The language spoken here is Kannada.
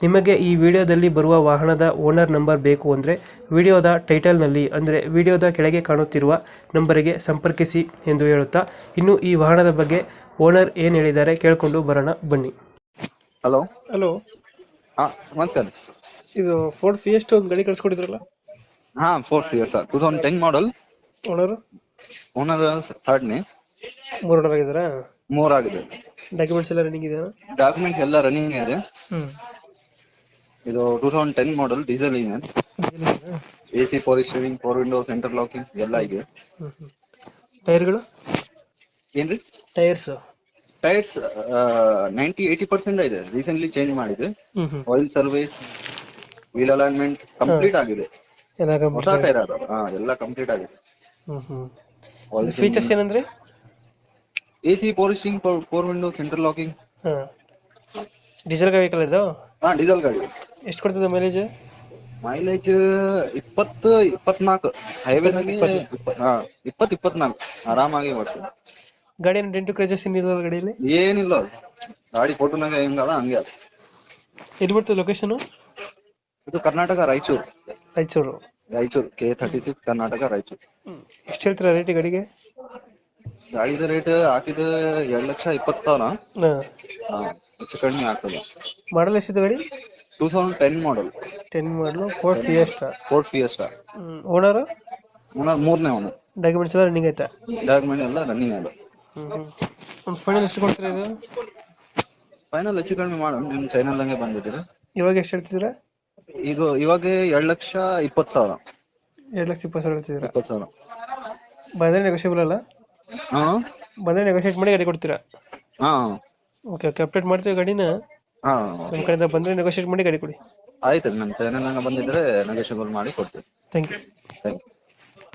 ನಿಮಗೆ ಈ ವಿಡಿಯೋದಲ್ಲಿ ಬರುವ ವಾಹನದ ಓನರ್ ನಂಬರ್ ಬೇಕು ಅಂದರೆ ವಿಡಿಯೋದ ಟೈಟಲ್ನಲ್ಲಿ ಅಂದರೆ ವಿಡಿಯೋದ ಕೆಳಗೆ ಕಾಣುತ್ತಿರುವ ನಂಬರಿಗೆ ಸಂಪರ್ಕಿಸಿ ಎಂದು ಹೇಳುತ್ತಾ ಇನ್ನು ಈ ವಾಹನದ ಬಗ್ಗೆ ಓನರ್ ಏನು ಹೇಳಿದ್ದಾರೆ ಕೇಳಿಕೊಂಡು ಬರೋಣ ಬನ್ನಿ. ಹಲೋ. ಹಲೋ. ಹಾ ನಮಸ್ಕಾರ. ಇದು ಫೋರ್ಡ್ ಫಿಯೆಸ್ಟ್ ಒಂದು ಗಾಡಿ ಕಳಿಸ್ಕೊಡಿದ್ರಲ್ಲ? ಹಾ Ford fear sir two thousand ten model owner owner ಥರ್ಡ್ನೇ ಮೂರು ಓನರ್ ಆಗಿದ್ದಾರಾ? ಮೂರ್ ಆಗಿದೆ. ಡಾಕ್ಯುಮೆಂಟ್ಸ್ ಎಲ್ಲ ರನ್ನಿಂಗ್ ಇದೆಯಾ? ಡಾಕ್ಯುಮೆಂಟ್ಸ್ ಎಲ್ಲ ರನ್ನಿಂಗ್ ಇದೆ. ಹ್ಞೂ ಇದು two thousand ten model diesel engine A C four steering four window centre locking ಎಲ್ಲ ಇದೆ. ಟೈರ್ಗಳು? ಏನ್ರಿ? Tyres? Tyres ninety eighty percent ಇದೆ. ರೀಸೆಂಟ್ಲಿ ಚೇಂಜ್ ಮಾಡಿದೆ. Oil service wheel alignment complete ಆಗಿದೆ. ಹೊಸ ಟೈರ್ ಅದ. ಹಾ ಎಲ್ಲ ಕಂಪ್ಲೀಟ್ ಆಗಿದೆ. ಫೀಚರ್ಸ್ ಏನಂದ್ರೆ? A C four steering four window centre locking diesel vehicle ಇದು? ಹಾ ಡೀಸೆಲ್ ಗಾಡಿ. ಎಷ್ಟು ಕೊಡ್ತದೆ ಮೈಲೇಜ್ ಮೈಲೇಜ್ ಇಪ್ಪತ್ತು ಇಪ್ಪತ್ನಾಲ್ಕು. ಹೈವೇನಲ್ಲಿ ಹಾ ಇಪ್ಪತ್ ಇಪ್ಪತ್ನಾಲ್ಕು. ಆರಾಮಾಗಿ ಬರ್ತದೆ ಗಾಡಿ ಏನು ಡೆಂಟು ಕ್ರೇಜಸ್ ಏನಿಲ್ಲ ಗಾಡಿಯಲ್ಲಿ? ಏನಿಲ್ಲ. ಅದು. ಗಾಡಿ ಫೋಟೋನಾಗ ಹೆಂಗದ ಹಂಗೆ ಅದು. ಎಲ್ಲಿ ಬರ್ತದೆ ಲೊಕೇಶನ್ ಇದು Karnataka Raichur. Raichur. Raichur K thirty six Karnataka Raichur. ಎಷ್ಟು ಹೇಳ್ತೀರಾ ರೇಟ್ ಗಾಡಿಗೆ? ಗಾಡಿದ ರೇಟ್ ಹಾಕಿದ ಎರಡ್ ಲಕ್ಷ ಇಪ್ಪತ್ತು ಸಾವಿರ. ಹಾ ಹೆಚ್ಚು ಕಡಿಮೆ ಆಗ್ತದೆ. ಮಾಡಲ್ ಎಷ್ಟಿದೆ ಗಾಡಿ? Two thousand ten model ten model Ford Fiesta Ford Fiesta owner owner ಮೂರನೇ ಓನರ್ ಡಾಕ್ಯುಮೆಂಟ್ಸ್ ಎಲ್ಲ ರನ್ನಿಂಗ್ ಆಯ್ತಾ? ಡಾಕ್ಯುಮೆಂಟ್ ಎಲ್ಲ ರನ್ನಿಂಗ್ ಅದ ಒಂದು ಫೈನಲ್ ಎಷ್ಟು ಕೊಡ್ತೀರಾ ಇದು? ಫೈನಲ್ ಹೆಚ್ಚು ಕಡಿಮೆ ಮಾಡೋಣ ನಿಮ್ಮ ಚೈನಲ್ ಹಂಗೆ ಬಂದಿದ್ದೀರಿ ಇವಾಗ ಎಷ್ಟು ಹೇಳ್ತಿದ್ದೀರಾ? ಇದು ಇವಾಗ ಎರಡ್ ಲಕ್ಷ ಇಪ್ಪತ್ತು ಸಾವಿರ. ಎರಡು ಲಕ್ಷ ಇಪ್ಪತ್ತು ಸಾವಿರ ಹೇಳ್ತಿದ್ದೀರಾ? ಇಪ್ಪತ್ತು ಸಾವಿರ. ಬಂದರೆ ನೆಗೋಷಿಯಬಲ್ ಅಲ್ಲ? ಹಾ? ಬಂದರೆ ನೆಗೋಷಿಯೇಟ್ ಮಾಡಿ ಗಾಡಿ ಕೊಡ್ತೀರಾ? ಹಾ. ಓಕೆ ಓಕೆ ಅಪ್ಡೇಟ್ ಮಾಡ್ತೀವಿ ಗಾಡಿನ. ಹಾ ನಮ್ಮ ಕಡೆಯಿಂದ ಬಂದ್ರೆ ನೆಗೋಷಿಯೇಟ್ ಮಾಡಿ ಗಾಡಿ ಕೊಡಿ. ಆಯ್ತು ನಮ್ಮ ನಾನು ಬಂದಿದ್ರೆ ನೆಗೋಷಿಯೇಬಲ್ ಮಾಡಿ ಕೊಡ್ತೀವಿ ಥ್ಯಾಂಕ್ ಯು ಥ್ಯಾಂಕ್ ಯು